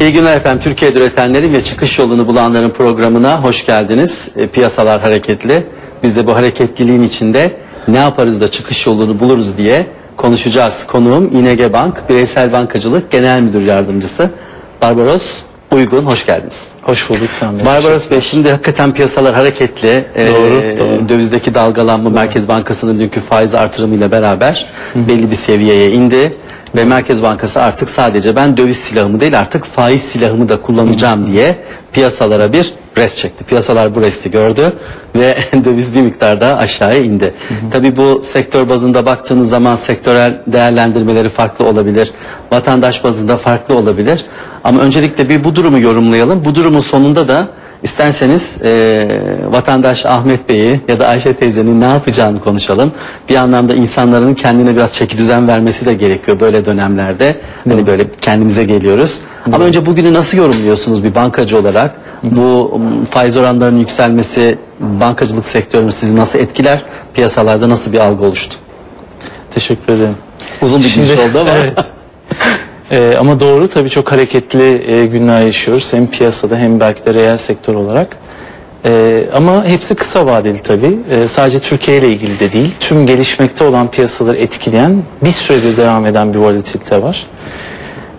İyi günler efendim. Türkiye'de üretenlerin ve çıkış yolunu bulanların programına hoş geldiniz. E, piyasalar hareketli. Biz de bu hareketliliğin içinde ne yaparız da çıkış yolunu buluruz diye konuşacağız. Konuğum İNG Bank Bireysel Bankacılık Genel Müdür Yardımcısı Barbaros Uygun. Hoş geldiniz. Hoş bulduk sen. Barbaros Bey şimdi hakikaten piyasalar hareketli. Ee, Doğru, doğru. Dövizdeki dalgalanma Merkez Bankası'nın dünkü faiz artırımıyla beraber belli bir seviyeye indi. Ve Merkez Bankası artık sadece ben döviz silahımı değil artık faiz silahımı da kullanacağım diye piyasalara bir res çekti. Piyasalar bu resti gördü ve döviz bir miktarda aşağıya indi. Tabii bu sektör bazında baktığınız zaman sektörel değerlendirmeleri farklı olabilir. Vatandaş bazında farklı olabilir. Ama öncelikle bir bu durumu yorumlayalım. Bu durumun sonunda da İsterseniz eee, vatandaş Ahmet Bey'i ya da Ayşe teyzenin ne yapacağını konuşalım. Bir anlamda insanların kendine biraz çeki düzen vermesi de gerekiyor böyle dönemlerde. Hani böyle kendimize geliyoruz. Ama önce bugünü nasıl yorumluyorsunuz bir bankacı olarak? Bu faiz oranlarının yükselmesi bankacılık sektörünü sizi nasıl etkiler? Piyasalarda nasıl bir algı oluştu? Teşekkür ederim. Uzun bir giriş Şimdi- oldu ama. evet. Ee, ama doğru tabii çok hareketli e, günler yaşıyoruz. Hem piyasada hem belki de reel sektör olarak. Ee, ama hepsi kısa vadeli tabii. Ee, sadece Türkiye ile ilgili de değil. Tüm gelişmekte olan piyasaları etkileyen bir süredir devam eden bir volatilite var.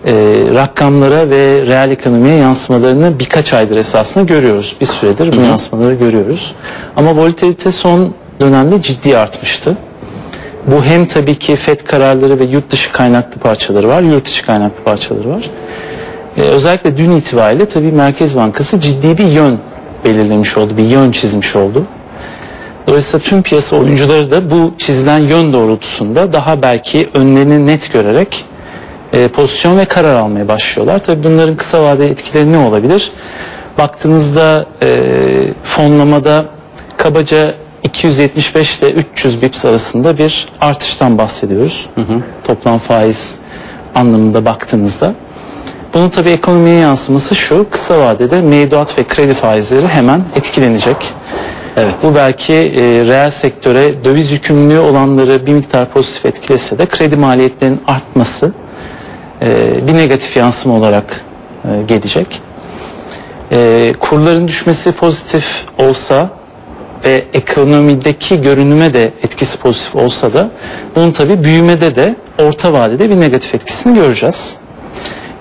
Ee, rakamlara ve reel ekonomiye yansımalarını birkaç aydır esasında görüyoruz. Bir süredir bu yansımaları görüyoruz. Ama volatilite son dönemde ciddi artmıştı. Bu hem tabii ki FED kararları ve yurt dışı kaynaklı parçaları var, yurt dışı kaynaklı parçaları var. Ee, özellikle dün itibariyle tabii Merkez Bankası ciddi bir yön belirlemiş oldu, bir yön çizmiş oldu. Dolayısıyla tüm piyasa oyuncuları da bu çizilen yön doğrultusunda daha belki önlerini net görerek e, pozisyon ve karar almaya başlıyorlar. Tabii bunların kısa vadeli etkileri ne olabilir? Baktığınızda e, fonlamada kabaca 275 ile 300 bips arasında bir artıştan bahsediyoruz. Toplam faiz anlamında baktığınızda. Bunun tabii ekonomiye yansıması şu, kısa vadede mevduat ve kredi faizleri hemen etkilenecek. Evet. Bu belki e, reel sektöre döviz yükümlülüğü olanları bir miktar pozitif etkilese de kredi maliyetlerinin artması e, bir negatif yansıma olarak e, gelecek. E, kurların düşmesi pozitif olsa ve ekonomideki görünüme de etkisi pozitif olsa da bunun tabi büyümede de orta vadede bir negatif etkisini göreceğiz.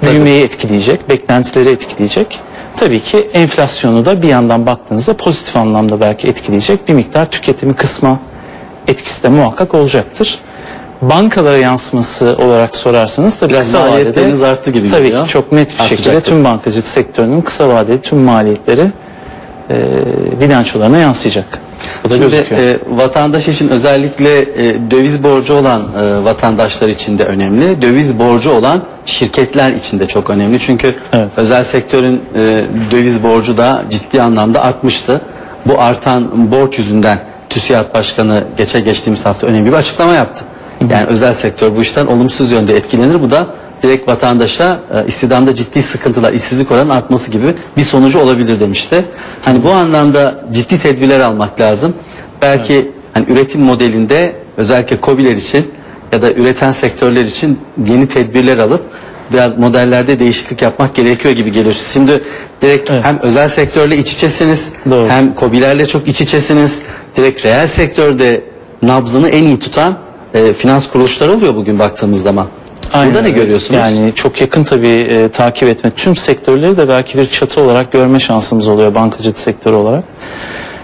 Büyümeyi etkileyecek, beklentileri etkileyecek. Tabii ki enflasyonu da bir yandan baktığınızda pozitif anlamda belki etkileyecek bir miktar tüketimi kısma etkisi de muhakkak olacaktır. Bankalara yansıması olarak sorarsanız tabii Biraz kısa vadede maliyetleriniz arttı gibi tabii geliyor. ki çok net bir şekilde Artacaktır. tüm bankacılık sektörünün kısa vadeli tüm maliyetleri e, bilançolarına yansıyacak. Bu da Şimdi gözüküyor. e, vatandaş için özellikle e, döviz borcu olan e, vatandaşlar için de önemli. Döviz borcu olan şirketler için de çok önemli. Çünkü Evet. özel sektörün e, döviz borcu da ciddi anlamda artmıştı. Bu artan borç yüzünden TÜSİAD Başkanı geçe geçtiğimiz hafta önemli bir açıklama yaptı. Yani özel sektör bu işten olumsuz yönde etkilenir. Bu da direkt vatandaşa e, istihdamda ciddi sıkıntılar, işsizlik oranının artması gibi bir sonucu olabilir demişti. Hani bu anlamda ciddi tedbirler almak lazım. Belki hani üretim modelinde özellikle KOBİ'ler için ya da üreten sektörler için yeni tedbirler alıp biraz modellerde değişiklik yapmak gerekiyor gibi geliyor. Şimdi direkt Evet. hem özel sektörle iç içesiniz Doğru. hem KOBİ'lerle çok iç içesiniz. Direkt reel sektörde nabzını en iyi tutan e, finans kuruluşları oluyor bugün baktığımız zaman. Aynen Burada ne öyle. görüyorsunuz? Yani çok yakın tabii e, takip etme. Tüm sektörleri de belki bir çatı olarak görme şansımız oluyor bankacılık sektörü olarak.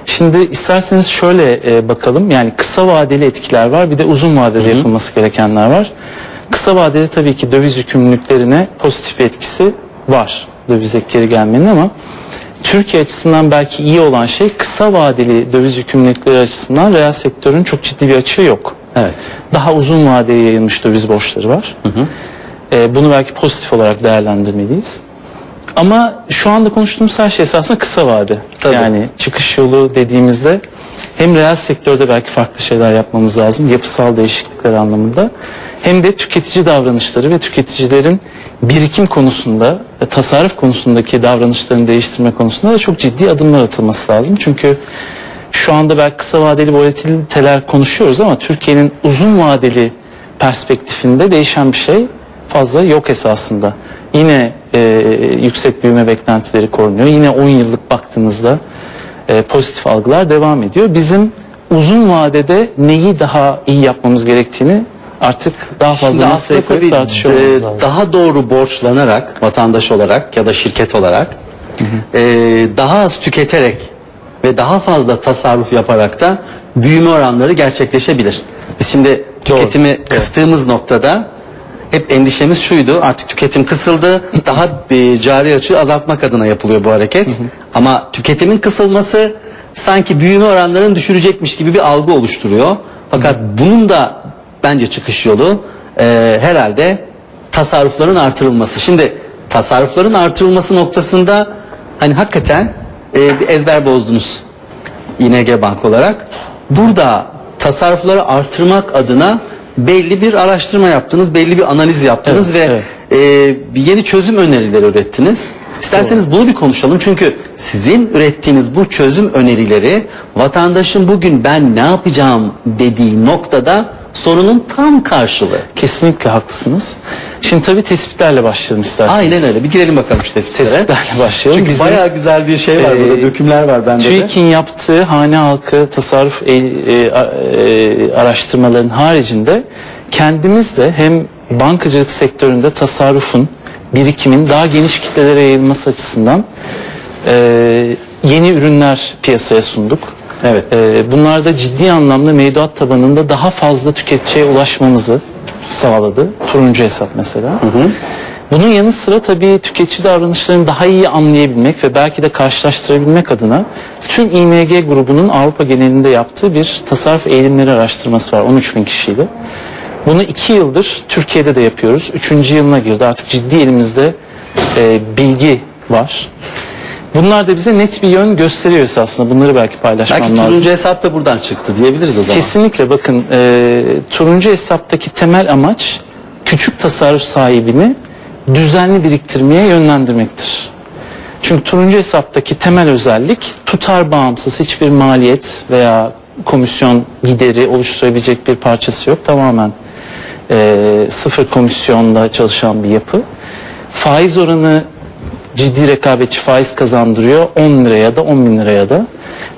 Şimdi isterseniz şöyle e, bakalım. Yani kısa vadeli etkiler var. Bir de uzun vadede yapılması gerekenler var. Kısa vadede tabii ki döviz yükümlülüklerine pozitif etkisi var. Dövizdeki geri gelmenin ama Türkiye açısından belki iyi olan şey kısa vadeli döviz yükümlülükleri açısından reel sektörün çok ciddi bir açığı yok Evet. daha uzun vadeye yayılmış döviz borçları var. Ee, bunu belki pozitif olarak değerlendirmeliyiz. Ama şu anda konuştuğumuz her şey esasında kısa vade. Tabii. Yani çıkış yolu dediğimizde hem reel sektörde belki farklı şeyler yapmamız lazım. Yapısal değişiklikler anlamında. Hem de tüketici davranışları ve tüketicilerin birikim konusunda, e, tasarruf konusundaki davranışlarını değiştirme konusunda da çok ciddi adımlar atılması lazım. Çünkü şu anda belki kısa vadeli volatiliteler konuşuyoruz ama Türkiye'nin uzun vadeli perspektifinde değişen bir şey fazla yok esasında. Yine e, yüksek büyüme beklentileri korunuyor. Yine 10 yıllık baktığınızda e, pozitif algılar devam ediyor. Bizim uzun vadede neyi daha iyi yapmamız gerektiğini artık daha fazla masaya koyup tartışıyor e, daha doğru borçlanarak vatandaş olarak ya da şirket olarak e, daha az tüketerek ve daha fazla tasarruf yaparak da büyüme oranları gerçekleşebilir. Biz şimdi tüketimi kıstığımız noktada hep endişemiz şuydu artık tüketim kısıldı daha e, cari açığı azaltmak adına yapılıyor bu hareket. Ama tüketimin kısılması sanki büyüme oranlarını düşürecekmiş gibi bir algı oluşturuyor. Fakat bunun da bence çıkış yolu e, herhalde tasarrufların artırılması. Şimdi tasarrufların artırılması noktasında hani hakikaten e, ezber bozdunuz İNG Bank olarak. Burada tasarrufları artırmak adına belli bir araştırma yaptınız, belli bir analiz yaptınız Evet, ve e, bir yeni çözüm önerileri ürettiniz. İsterseniz bunu bir konuşalım çünkü sizin ürettiğiniz bu çözüm önerileri vatandaşın bugün ben ne yapacağım dediği noktada sorunun tam karşılığı. Kesinlikle haklısınız. Şimdi tabii tespitlerle başlayalım isterseniz. Aynen öyle. Bir girelim bakalım şu tespitlere. Tespitlerle başlayalım. Çünkü Bizim- bayağı güzel bir şey var Ee, burada. Dökümler var bende de. TÜİK'in yaptığı hane halkı tasarruf e, a- e, araştırmaların haricinde kendimiz de hem bankacılık sektöründe tasarrufun, birikimin daha geniş kitlelere yayılması açısından e, yeni ürünler piyasaya sunduk. Evet. E, bunlar da ciddi anlamda mevduat tabanında daha fazla tüketiciye ulaşmamızı sağladı. Turuncu hesap mesela. Bunun yanı sıra tabii tüketici davranışlarını daha iyi anlayabilmek ve belki de karşılaştırabilmek adına tüm ING grubunun Avrupa genelinde yaptığı bir tasarruf eğilimleri araştırması var 13 bin kişiyle. Bunu iki yıldır Türkiye'de de yapıyoruz. Üçüncü yılına girdi. Artık ciddi elimizde e, bilgi var. Bunlar da bize net bir yön gösteriyor esasında. Bunları belki paylaşmam Belki lazım. turuncu hesap da buradan çıktı diyebiliriz o zaman. Kesinlikle bakın e, turuncu hesaptaki temel amaç küçük tasarruf sahibini düzenli biriktirmeye yönlendirmektir. Çünkü turuncu hesaptaki temel özellik tutar bağımsız hiçbir maliyet veya komisyon gideri oluşturabilecek bir parçası yok. Tamamen e, sıfır komisyonda çalışan bir yapı. Faiz oranı ciddi rekabetçi faiz kazandırıyor 10 liraya da 10 bin liraya da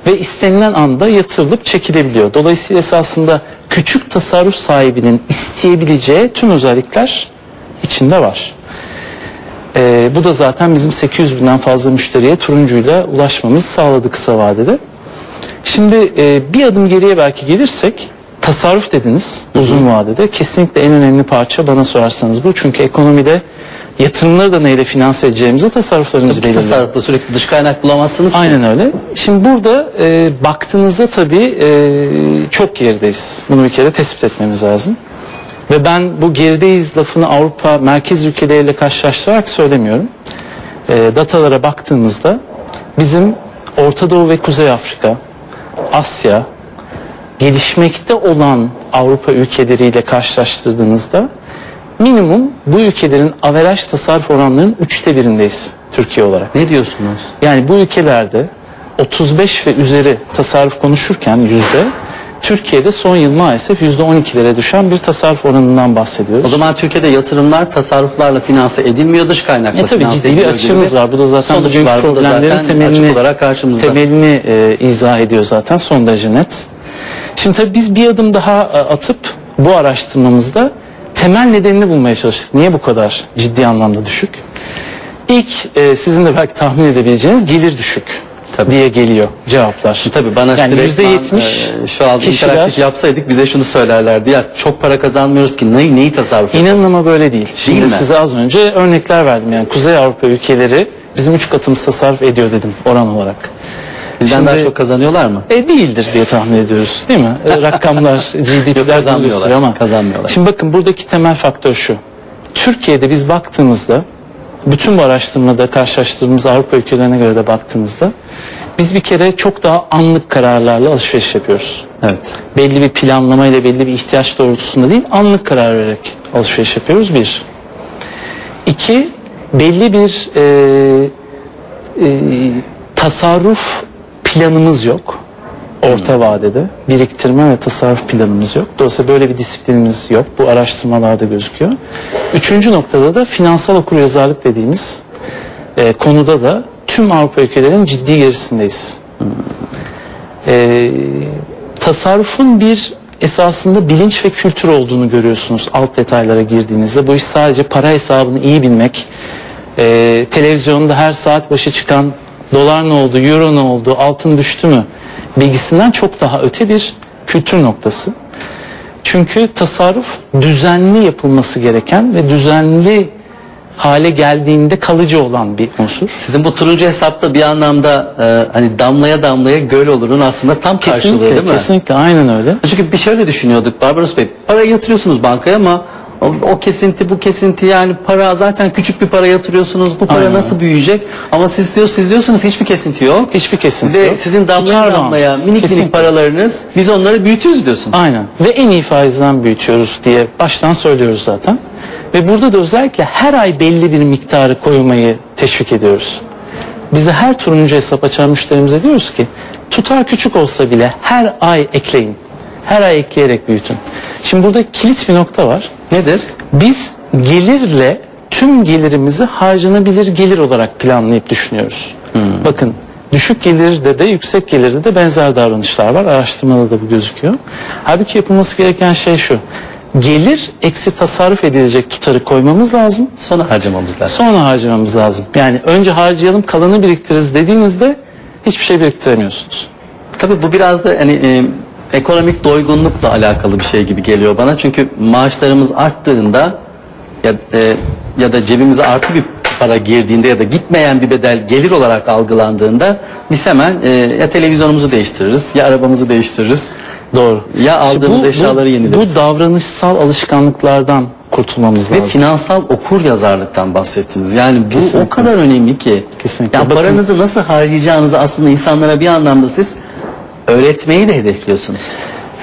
ve istenilen anda yatırılıp çekilebiliyor. Dolayısıyla esasında küçük tasarruf sahibinin isteyebileceği tüm özellikler içinde var. Ee, bu da zaten bizim 800 binden fazla müşteriye turuncuyla ulaşmamızı sağladı kısa vadede. Şimdi e, bir adım geriye belki gelirsek tasarruf dediniz uzun vadede kesinlikle en önemli parça bana sorarsanız bu. Çünkü ekonomide yatırımları da neyle finanse edeceğimizi tasarruflarımızı Tabii ki belirliyor. tasarrufta sürekli dış kaynak bulamazsınız. ki. Aynen öyle. Şimdi burada e, baktığınızda tabii e, çok gerideyiz. Bunu bir kere tespit etmemiz lazım. Ve ben bu gerideyiz lafını Avrupa merkez ülkeleriyle karşılaştırarak söylemiyorum. E, datalara baktığımızda bizim Orta Doğu ve Kuzey Afrika, Asya, gelişmekte olan Avrupa ülkeleriyle karşılaştırdığınızda minimum bu ülkelerin averaj tasarruf oranlarının üçte birindeyiz Türkiye olarak. Ne diyorsunuz? Yani bu ülkelerde 35 ve üzeri tasarruf konuşurken yüzde Türkiye'de son yıl maalesef yüzde 12'lere düşen bir tasarruf oranından bahsediyoruz. O zaman Türkiye'de yatırımlar tasarruflarla finanse edilmiyor, dış kaynakla E tabii ciddi bir açığımız gibi var. Bu da zaten sonuç bugünkü var. Problemlerin zaten temelini, olarak karşımızda. temelini e, izah ediyor zaten son derece net. Şimdi tabii biz bir adım daha e, atıp bu araştırmamızda temel nedenini bulmaya çalıştık. Niye bu kadar ciddi anlamda düşük? İlk e, sizin de belki tahmin edebileceğiniz gelir düşük Tabii. diye geliyor cevaplar. Tabii bana yani yüzde yetmiş e, şu an kişiler interaktif yapsaydık bize şunu söylerlerdi. Ya çok para kazanmıyoruz ki neyi, neyi tasarruf yapalım? İnanın ama böyle değil. Şimdi mi? size az önce örnekler verdim. Yani Kuzey Avrupa ülkeleri bizim üç katımız tasarruf ediyor dedim oran olarak. Bizden Şimdi- daha çok kazanıyorlar mı? E değildir diye tahmin ediyoruz değil mi? E, Rakamlar, GDP'ler kazanmıyorlar, ama. kazanmıyorlar. Şimdi bakın buradaki temel faktör şu. Türkiye'de biz baktığımızda bütün bu araştırmada karşılaştırdığımız Avrupa ülkelerine göre de baktığınızda biz bir kere çok daha anlık kararlarla alışveriş yapıyoruz. Evet. Belli bir planlama ile belli bir ihtiyaç doğrultusunda değil anlık karar vererek alışveriş yapıyoruz bir. İki, belli bir e, e, tasarruf planımız yok. Orta vadede biriktirme ve tasarruf planımız yok. Dolayısıyla böyle bir disiplinimiz yok. Bu araştırmalarda gözüküyor. Üçüncü noktada da finansal okuryazarlık dediğimiz e, konuda da tüm Avrupa ülkelerinin ciddi gerisindeyiz. E, tasarrufun bir esasında bilinç ve kültür olduğunu görüyorsunuz alt detaylara girdiğinizde. Bu iş sadece para hesabını iyi bilmek, e, televizyonda her saat başı çıkan dolar ne oldu, euro ne oldu, altın düştü mü bilgisinden çok daha öte bir kültür noktası. Çünkü tasarruf düzenli yapılması gereken ve düzenli hale geldiğinde kalıcı olan bir unsur. Sizin bu turuncu hesapta bir anlamda e, hani damlaya damlaya göl olurun aslında tam karşılığı Kesinlikle, değil mi? kesinlikle aynen öyle. Çünkü bir şöyle düşünüyorduk Barbaros Bey. Parayı yatırıyorsunuz bankaya ama o, o kesinti bu kesinti yani para zaten küçük bir para yatırıyorsunuz. Bu para Aynen. nasıl büyüyecek? Ama siz diyor siz diyorsunuz hiçbir kesinti yok. Hiçbir kesinti Ve yok. sizin damlaya Tutar damlaya bağımsız. minik Kesinlikle. minik paralarınız biz onları büyütürüz diyorsun. Aynen ve en iyi faizden büyütüyoruz diye baştan söylüyoruz zaten. Ve burada da özellikle her ay belli bir miktarı koymayı teşvik ediyoruz. Bize her turuncu hesap açan müşterimize diyoruz ki tutar küçük olsa bile her ay ekleyin. Her ay ekleyerek büyütün. Şimdi burada kilit bir nokta var. Nedir? Biz gelirle tüm gelirimizi harcanabilir gelir olarak planlayıp düşünüyoruz. Bakın düşük gelirde de yüksek gelirde de benzer davranışlar var. Araştırmada da bu gözüküyor. Halbuki yapılması gereken şey şu. Gelir eksi tasarruf edilecek tutarı koymamız lazım. Sonra harcamamız lazım. Sonra harcamamız lazım. Yani önce harcayalım kalanı biriktiririz dediğinizde hiçbir şey biriktiremiyorsunuz. Tabii bu biraz da hani e, ekonomik doygunlukla alakalı bir şey gibi geliyor bana. Çünkü maaşlarımız arttığında ya e, ya da cebimize artı bir para girdiğinde ya da gitmeyen bir bedel gelir olarak algılandığında biz hemen e, ya televizyonumuzu değiştiririz ya arabamızı değiştiririz. Doğru. Ya aldığımız bu- eşyaları bu, yenileriz. Bu davranışsal alışkanlıklardan kurtulmamız Ve lazım. finansal okur yazarlıktan bahsettiniz. Yani bu Kesinlikle. o kadar önemli ki. Kesinlikle. Ya Bakın- paranızı nasıl harcayacağınızı aslında insanlara bir anlamda siz öğretmeyi de hedefliyorsunuz.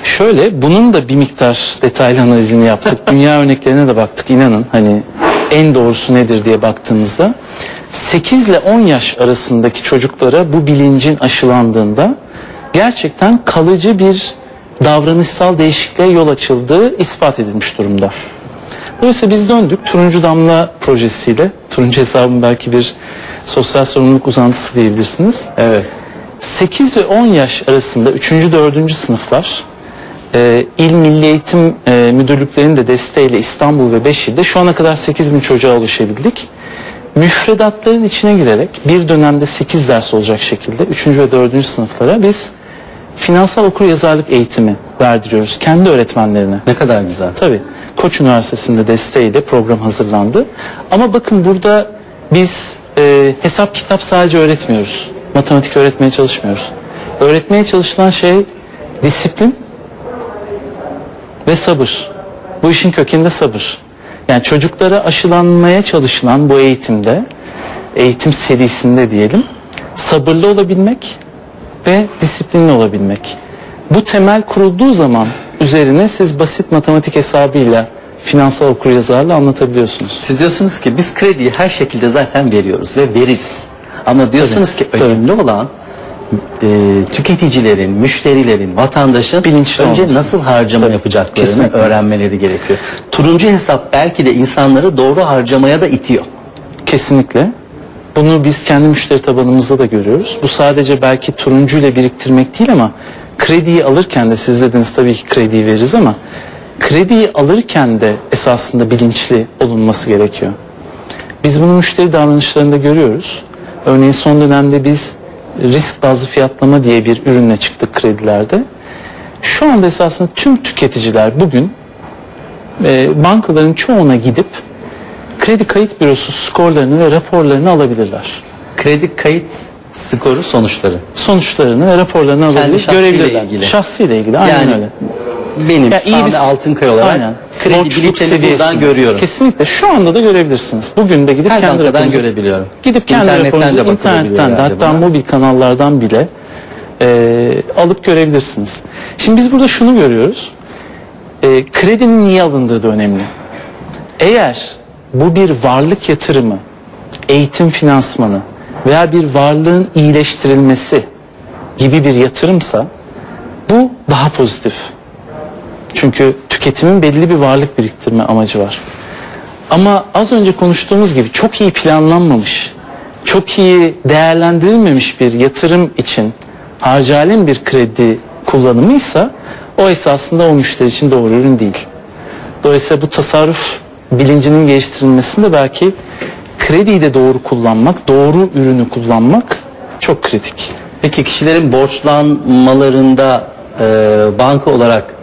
Şöyle bunun da bir miktar detaylı analizini yaptık. Dünya örneklerine de baktık inanın hani en doğrusu nedir diye baktığımızda 8 ile 10 yaş arasındaki çocuklara bu bilincin aşılandığında gerçekten kalıcı bir davranışsal değişikliğe yol açıldığı ispat edilmiş durumda. Dolayısıyla biz döndük Turuncu Damla projesiyle. Turuncu hesabın belki bir sosyal sorumluluk uzantısı diyebilirsiniz. Evet. 8 ve 10 yaş arasında 3. 4. sınıflar e, İl Milli Eğitim e, Müdürlüklerinin de desteğiyle İstanbul ve Beşik'te şu ana kadar 8 bin çocuğa ulaşabildik. Müfredatların içine girerek bir dönemde 8 ders olacak şekilde 3. ve 4. sınıflara biz finansal okuryazarlık eğitimi verdiriyoruz kendi öğretmenlerine. Ne kadar güzel. Tabii. Koç Üniversitesi'nde desteğiyle program hazırlandı. Ama bakın burada biz e, hesap kitap sadece öğretmiyoruz. Matematik öğretmeye çalışmıyoruz. Öğretmeye çalışılan şey disiplin ve sabır. Bu işin kökünde sabır. Yani çocuklara aşılanmaya çalışılan bu eğitimde, eğitim serisinde diyelim, sabırlı olabilmek ve disiplinli olabilmek. Bu temel kurulduğu zaman üzerine siz basit matematik hesabıyla finansal okuryazarlığı anlatabiliyorsunuz. Siz diyorsunuz ki biz krediyi her şekilde zaten veriyoruz ve veririz. Ama diyorsunuz ki önemli olan e, tüketicilerin, müşterilerin, vatandaşın Bilinçli önce olması. nasıl harcama Tabii, yapacaklarını kesinlikle. öğrenmeleri gerekiyor. Turuncu hesap belki de insanları doğru harcamaya da itiyor. Kesinlikle. Bunu biz kendi müşteri tabanımızda da görüyoruz. Bu sadece belki turuncu ile biriktirmek değil ama krediyi alırken de siz dediniz tabii ki krediyi veririz ama krediyi alırken de esasında bilinçli olunması gerekiyor. Biz bunu müşteri davranışlarında görüyoruz. Örneğin son dönemde biz risk bazlı fiyatlama diye bir ürünle çıktık kredilerde. Şu anda esasında tüm tüketiciler bugün e, bankaların çoğuna gidip kredi kayıt bürosu skorlarını ve raporlarını alabilirler. Kredi kayıt skoru sonuçları. Sonuçlarını ve raporlarını alabilir, şahsıyla görebilirler. ilgili. Şahsıyla ilgili, aynen Yani öyle. Benim Ya iyi Sami bir- Altınkaya olarak Aynen. kredi Borçluk bilitini buradan seviyesini. görüyorum. Kesinlikle şu anda da görebilirsiniz. Bugün de gidip Her kendi bankadan raporunuzu- görebiliyorum. Gidip kendi İnternetten de bakılabiliyor internetten de herhalde hatta buna. mobil kanallardan bile e, alıp görebilirsiniz. Şimdi biz burada şunu görüyoruz. E, kredinin niye alındığı da önemli. Eğer bu bir varlık yatırımı, eğitim finansmanı veya bir varlığın iyileştirilmesi gibi bir yatırımsa daha pozitif. Çünkü tüketimin belli bir varlık biriktirme amacı var. Ama az önce konuştuğumuz gibi çok iyi planlanmamış, çok iyi değerlendirilmemiş bir yatırım için harcalen bir kredi kullanımıysa o esasında o müşteri için doğru ürün değil. Dolayısıyla bu tasarruf bilincinin geliştirilmesinde belki krediyi de doğru kullanmak, doğru ürünü kullanmak çok kritik. Peki kişilerin borçlanmalarında e, banka olarak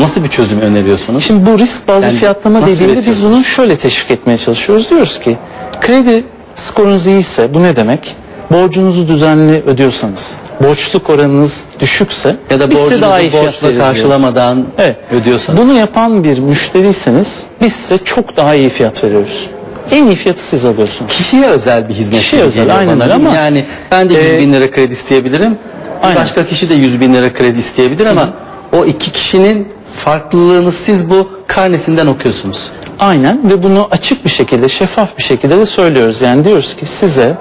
nasıl bir çözüm öneriyorsunuz? Şimdi bu risk bazlı Yani fiyatlama dediğinde biz bunu şöyle teşvik etmeye çalışıyoruz. Diyoruz ki kredi skorunuz iyiyse bu ne demek? Borcunuzu düzenli ödüyorsanız, borçluk oranınız düşükse ya da biz size daha iyi borçla diyoruz. karşılamadan Evet. ödüyorsanız. Bunu yapan bir müşteriyseniz biz size çok daha iyi fiyat veriyoruz. En iyi fiyatı siz alıyorsunuz. Kişiye özel bir hizmet Kişiye özel, aynen öyle ama- yani ben de 100 Ee, bin lira kredi isteyebilirim. Aynen. Başka kişi de 100 bin lira kredi isteyebilir ama o iki kişinin farklılığını siz bu karnesinden okuyorsunuz. Aynen ve bunu açık bir şekilde, şeffaf bir şekilde de söylüyoruz. Yani diyoruz ki size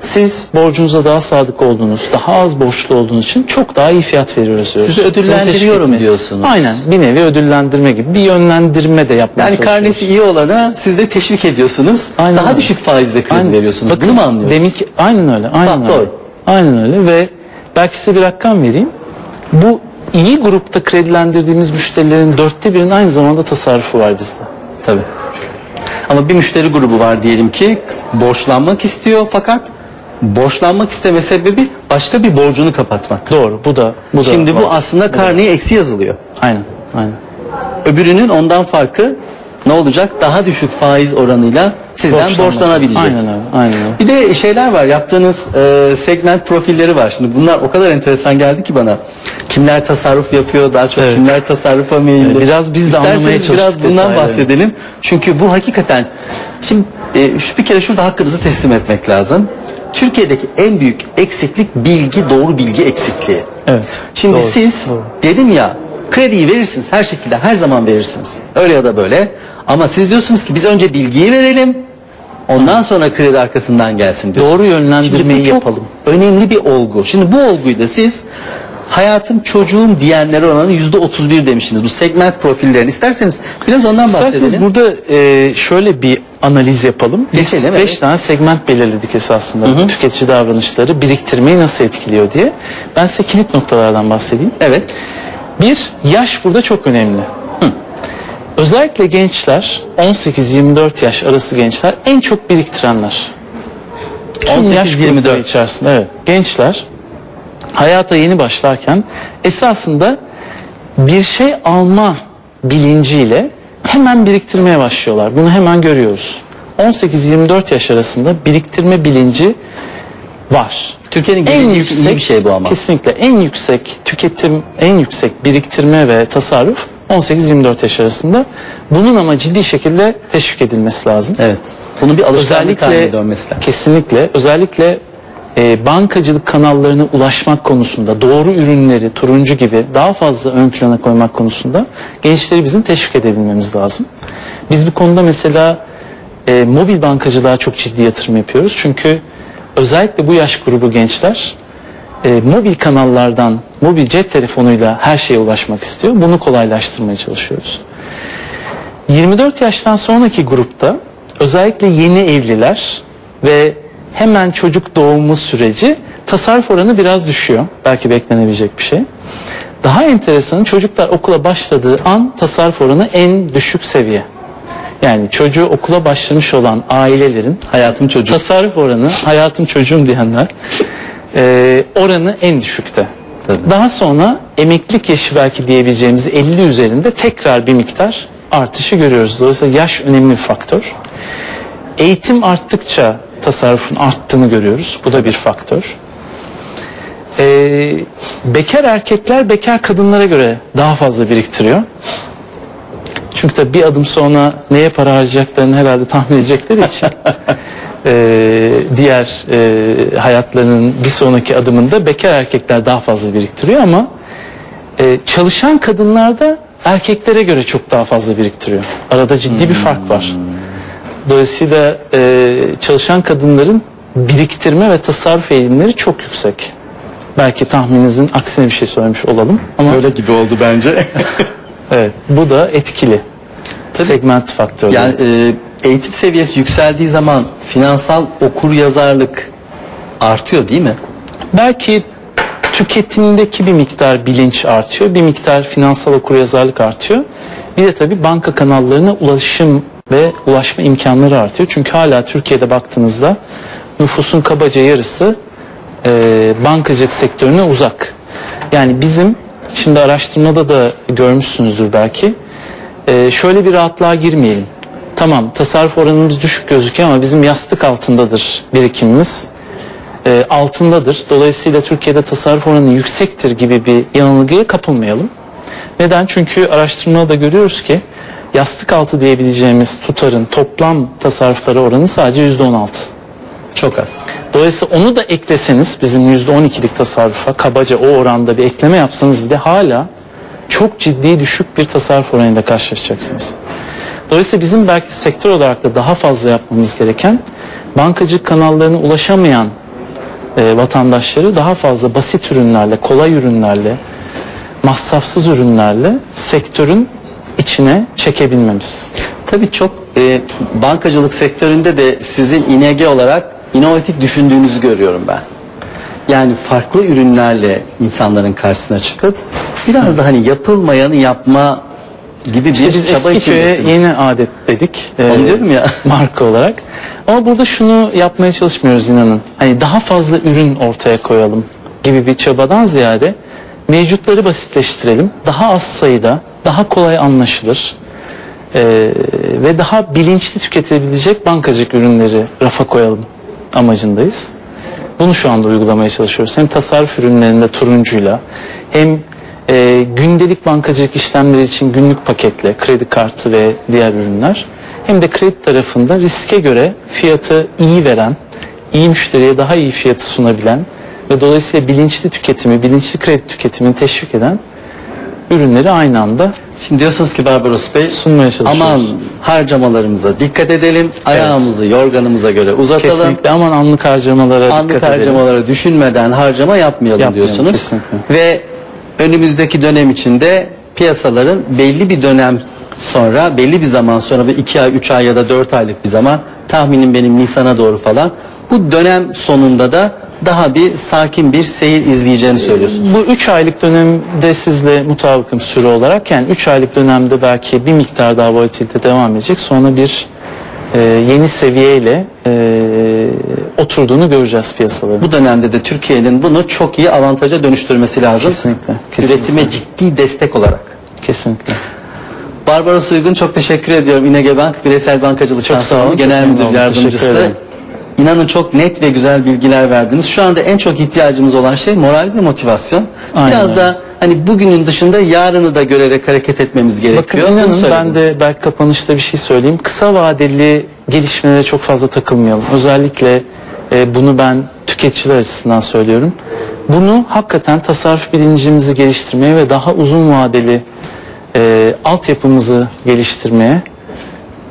siz borcunuza daha sadık olduğunuz, daha az borçlu olduğunuz için çok daha iyi fiyat veriyoruz diyoruz. Sizi ödüllendiriyorum diyorsunuz. Aynen bir nevi ödüllendirme gibi bir yönlendirme de yapmaya Yani çalışıyoruz. karnesi iyi olana siz de teşvik ediyorsunuz. Aynen daha öyle. düşük faizle kredi Aynen. veriyorsunuz. Bakın, Bunu mu anlıyoruz? Demin ki aynen öyle. Aynen Tamam, öyle. doğru. Aynen öyle ve belki size bir rakam vereyim. Bu iyi grupta kredilendirdiğimiz müşterilerin dörtte birinin aynı zamanda tasarrufu var bizde. Tabii. Ama bir müşteri grubu var diyelim ki borçlanmak istiyor fakat borçlanmak isteme sebebi başka bir borcunu kapatmak. Doğru. Bu da bu da Şimdi bu var. aslında karneye eksi yazılıyor. aynen aynen. Öbürünün ondan farkı ne olacak? Daha düşük faiz oranıyla sizden borçlanabilecek. Aynen öyle. Aynen öyle. Bir de şeyler var yaptığınız e, segment profilleri var. Şimdi bunlar o kadar enteresan geldi ki bana. Kimler tasarruf yapıyor daha çok Evet. kimler tasarrufa meyilli. Evet, biraz biz de İsterseniz anlamaya biraz çalıştık bundan detayları. bahsedelim. Çünkü bu hakikaten şimdi e, şu bir kere şurada hakkınızı teslim etmek lazım. Türkiye'deki en büyük eksiklik bilgi, doğru bilgi eksikliği. Evet. Şimdi Doğru, siz doğru. dedim ya krediyi verirsiniz her şekilde her zaman verirsiniz. Öyle ya da böyle. Ama siz diyorsunuz ki biz önce bilgiyi verelim. Ondan sonra kredi arkasından gelsin diyorsunuz. Doğru yönlendirmeyi Şimdi çok yapalım. önemli bir olgu. Şimdi bu olguyu da siz hayatım çocuğum diyenlere oranı yüzde otuz bir demişsiniz. Bu segment profillerini isterseniz biraz ondan İsterseniz bahsedelim. burada e, şöyle bir analiz yapalım. Biz Geçelim, 5 evet. tane segment belirledik esasında. Tüketici davranışları biriktirmeyi nasıl etkiliyor diye. Ben size kilit noktalardan bahsedeyim. Evet. Bir, yaş burada çok önemli. Özellikle gençler, 18-24 yaş arası gençler en çok biriktirenler. Tüm yaş 18-24. grupları içerisinde evet. Gençler hayata yeni başlarken esasında bir şey alma bilinciyle hemen biriktirmeye başlıyorlar. Bunu hemen görüyoruz. 18-24 yaş arasında biriktirme bilinci var. Türkiye'nin En iyi yüksek bir şey bu ama. Kesinlikle en yüksek tüketim, en yüksek biriktirme ve tasarruf 18-24 yaş arasında. Bunun ama ciddi şekilde teşvik edilmesi lazım. Evet. Bunun bir alışkanlık haline Özellikle dönmesi lazım. kesinlikle özellikle e, bankacılık kanallarına ulaşmak konusunda doğru ürünleri turuncu gibi daha fazla ön plana koymak konusunda gençleri bizim teşvik edebilmemiz lazım. Biz bu konuda mesela e, mobil bankacılığa çok ciddi yatırım yapıyoruz. Çünkü özellikle bu yaş grubu gençler e, mobil kanallardan mobil cep telefonuyla her şeye ulaşmak istiyor. Bunu kolaylaştırmaya çalışıyoruz. 24 yaştan sonraki grupta özellikle yeni evliler ve hemen çocuk doğumu süreci tasarruf oranı biraz düşüyor. Belki beklenebilecek bir şey. Daha enteresanı çocuklar okula başladığı an tasarruf oranı en düşük seviye. Yani çocuğu okula başlamış olan ailelerin Hayatım çocuğum. tasarruf oranı hayatım çocuğum diyenler e, oranı en düşükte. Tabii. Daha sonra emeklilik yaşı belki diyebileceğimiz 50 üzerinde tekrar bir miktar artışı görüyoruz. Dolayısıyla yaş önemli bir faktör. Eğitim arttıkça tasarrufun arttığını görüyoruz. Bu da bir faktör. Ee, bekar erkekler bekar kadınlara göre daha fazla biriktiriyor. Çünkü tabii bir adım sonra neye para harcayacaklarını herhalde tahmin edecekleri için eee, diğer eee, hayatlarının bir sonraki adımında bekar erkekler daha fazla biriktiriyor ama eee, çalışan kadınlar da erkeklere göre çok daha fazla biriktiriyor. Arada ciddi bir fark var. Dolayısıyla eee, çalışan kadınların biriktirme ve tasarruf eğilimleri çok yüksek. Belki tahmininizin aksine bir şey söylemiş olalım. Ama Öyle gibi oldu bence. evet, bu da etkili. Segment faktörü. yani e, eğitim seviyesi yükseldiği zaman finansal okur yazarlık artıyor değil mi? Belki tüketimdeki bir miktar bilinç artıyor, bir miktar finansal okuryazarlık artıyor. Bir de tabii banka kanallarına ulaşım ve ulaşma imkanları artıyor. Çünkü hala Türkiye'de baktığınızda nüfusun kabaca yarısı e, bankacılık sektörüne uzak. Yani bizim şimdi araştırmada da görmüşsünüzdür belki. e, şöyle bir rahatlığa girmeyelim. Tamam tasarruf oranımız düşük gözüküyor ama bizim yastık altındadır birikimimiz e, altındadır. Dolayısıyla Türkiye'de tasarruf oranı yüksektir gibi bir yanılgıya kapılmayalım. Neden? Çünkü araştırmada da görüyoruz ki yastık altı diyebileceğimiz tutarın toplam tasarrufları oranı sadece %16. Çok az. Dolayısıyla onu da ekleseniz bizim %12'lik tasarrufa kabaca o oranda bir ekleme yapsanız bir de hala çok ciddi düşük bir tasarruf oranıyla karşılaşacaksınız. Dolayısıyla bizim belki sektör olarak da daha fazla yapmamız gereken bankacılık kanallarına ulaşamayan e, vatandaşları daha fazla basit ürünlerle, kolay ürünlerle, masrafsız ürünlerle sektörün içine çekebilmemiz. Tabii çok e, bankacılık sektöründe de sizin İNG olarak inovatif düşündüğünüzü görüyorum ben. Yani farklı ürünlerle insanların karşısına çıkıp biraz da hani yapılmayanı yapma gibi bir İşte biz çaba eski köye içindesiniz. yeni adet dedik. e, Onu diyorum ya. marka olarak. Ama burada şunu yapmaya çalışmıyoruz inanın. Hani daha fazla ürün ortaya koyalım gibi bir çabadan ziyade mevcutları basitleştirelim. Daha az sayıda, daha kolay anlaşılır e, ve daha bilinçli tüketilebilecek bankacılık ürünleri rafa koyalım amacındayız. Bunu şu anda uygulamaya çalışıyoruz. Hem tasarruf ürünlerinde turuncuyla hem e, gündelik bankacılık işlemleri için günlük paketle, kredi kartı ve diğer ürünler hem de kredi tarafında riske göre fiyatı iyi veren, iyi müşteriye daha iyi fiyatı sunabilen ve dolayısıyla bilinçli tüketimi, bilinçli kredi tüketimini teşvik eden ürünleri aynı anda Şimdi diyorsunuz ki Barbaros Bey sunmaya çalışıyoruz. aman harcamalarımıza dikkat edelim. Ayağımızı yorganımıza göre uzatalım. Kesinlikle aman anlık harcamalara Anlık dikkat edelim. harcamaları düşünmeden harcama yapmayalım, Yapmayalım, diyorsunuz. kesinlikle. Ve önümüzdeki dönem içinde piyasaların belli bir dönem sonra, belli bir zaman sonra bir iki ay, üç ay ya da dört aylık bir zaman tahminim benim Nisan'a doğru falan bu dönem sonunda da daha bir sakin bir seyir izleyeceğini söylüyorsunuz. Bu 3 aylık dönemde sizle mutabıkım süre olarak yani 3 aylık dönemde belki bir miktar daha volatilite devam edecek sonra bir e, yeni seviyeyle e, oturduğunu göreceğiz piyasaların. Bu dönemde de Türkiye'nin bunu çok iyi avantaja dönüştürmesi lazım. Kesinlikle, kesinlikle. Üretime ciddi destek olarak. Kesinlikle. Barbaros Uygun çok teşekkür ediyorum. İnege Bank Bireysel Bankacılık Çok sağ olun, Genel Müdür Yardımcısı. İnanın çok net ve güzel bilgiler verdiniz. Şu anda en çok ihtiyacımız olan şey moral ve motivasyon. Aynen Biraz da hani bugünün dışında yarını da görerek hareket etmemiz Bakın gerekiyor. Bunu inanın ben de belki kapanışta bir şey söyleyeyim. Kısa vadeli gelişmelere çok fazla takılmayalım. Özellikle e, bunu ben tüketiciler açısından söylüyorum. Bunu hakikaten tasarruf bilincimizi geliştirmeye ve daha uzun vadeli e, altyapımızı geliştirmeye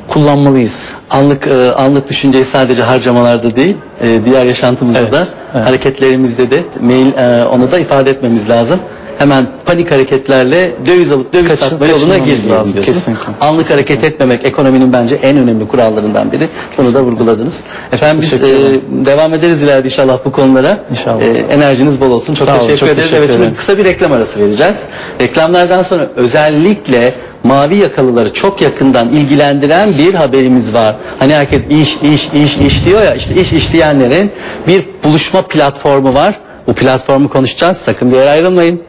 kullanmalıyız. anlık e, anlık düşünceyi sadece harcamalarda değil, e, diğer yaşantımızda Evet, da evet. hareketlerimizde de mail e, onu da ifade etmemiz lazım. Hemen panik hareketlerle döviz alıp döviz Kaçın- satma yoluna girmeyelim diyorsunuz. kesinlikle. Anlık hareket etmemek ekonominin bence en önemli kurallarından biri. Bunu da vurguladınız. Efendim biz e, devam ederiz ileride inşallah bu konulara. İnşallah. E, enerjiniz bol olsun. Çok Sağ olun, teşekkür çok ederiz. teşekkür evet şimdi kısa bir reklam arası vereceğiz. Reklamlardan sonra özellikle mavi yakalıları çok yakından ilgilendiren bir haberimiz var. Hani herkes iş iş iş iş diyor ya işte iş iş diyenlerin bir buluşma platformu var. Bu platformu konuşacağız. Sakın bir yere ayrılmayın.